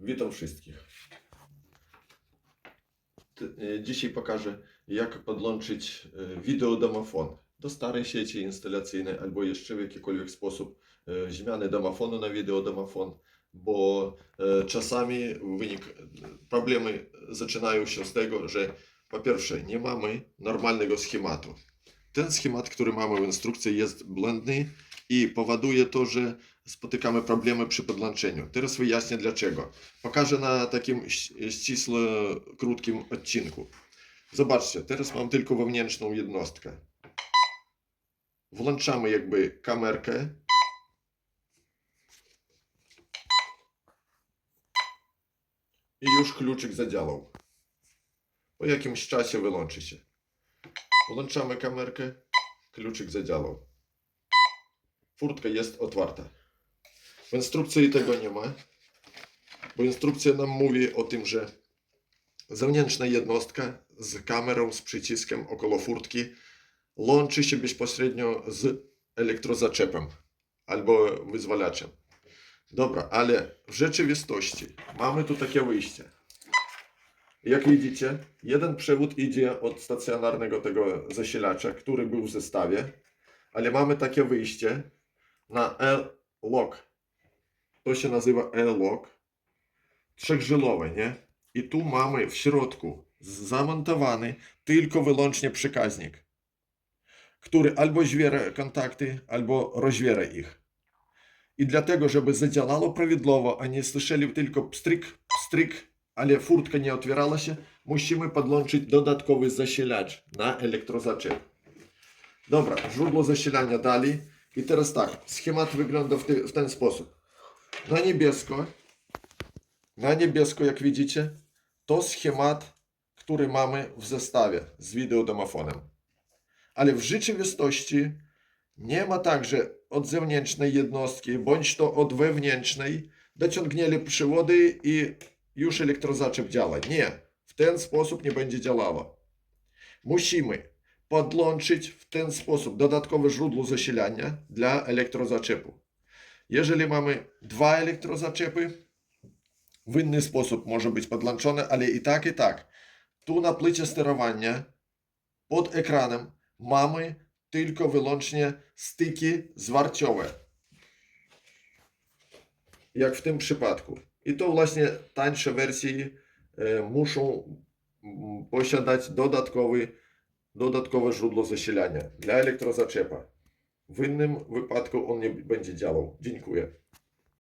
Witam wszystkich. E, Dzisiaj pokażę, jak podłączyć e, wideodomofon do starej sieci instalacyjnej albo jeszcze w jakikolwiek sposób e, zmiany domofonu na wideodomofon, bo czasami wynik, problemy zaczynają się z tego, że po pierwsze nie mamy normalnego schematu. Ten schemat, który mamy w instrukcji jest błędny i powoduje to, że spotykamy problemy przy podłączeniu. Teraz wyjaśnię dlaczego. Pokażę na takim ścisle krótkim odcinku. Zobaczcie, teraz mam tylko wewnętrzną jednostkę. Włączamy jakby kamerkę. I już kluczyk zadziałał. Po jakimś czasie wyłączy się. Włączamy kamerkę, kluczyk zadziałał. Furtka jest otwarta. W instrukcji tego nie ma, bo instrukcja nam mówi o tym, że zewnętrzna jednostka z kamerą, z przyciskiem około furtki łączy się bezpośrednio z elektrozaczepem albo wyzwalaczem. Dobra, ale w rzeczywistości mamy tu takie wyjście. Jak widzicie, jeden przewód idzie od stacjonarnego tego zasilacza, który był w zestawie, ale mamy takie wyjście na L-Lock. To się nazywa L-Lock. Nie? I tu mamy w środku zamontowany tylko wyłącznie przekaźnik, który albo zbiera kontakty, albo rozwiera ich. I dlatego, żeby zadziałało prawidłowo, a nie słyszeli tylko pstryk, pstryk, ale furtka nie otwierała się, musimy podłączyć dodatkowy zasilacz na elektrozaczep. Dobra, źródło zasilania dali. I teraz tak, schemat wygląda w, ty, w ten sposób. Na niebiesko, na niebiesko, jak widzicie, to schemat, który mamy w zestawie z wideodomofonem. Ale w rzeczywistości nie ma tak, że od zewnętrznej jednostki, bądź to od wewnętrznej, dociągnęli przewody i już elektrozaczep działa. Nie, w ten sposób nie będzie działało. Musimy podłączyć w ten sposób dodatkowe źródło zasilania dla elektrozaczepu. Jeżeli mamy dwa elektrozaczepy, w inny sposób może być podłączone, ale i tak, i tak. Tu na płycie sterowania pod ekranem mamy tylko wyłącznie styki zwarciowe. Jak w tym przypadku. I to właśnie tańsze wersje e, muszą mm, posiadać dodatkowy, dodatkowe źródło zasilania dla elektrozaczepa. W innym wypadku on nie będzie działał. Dziękuję.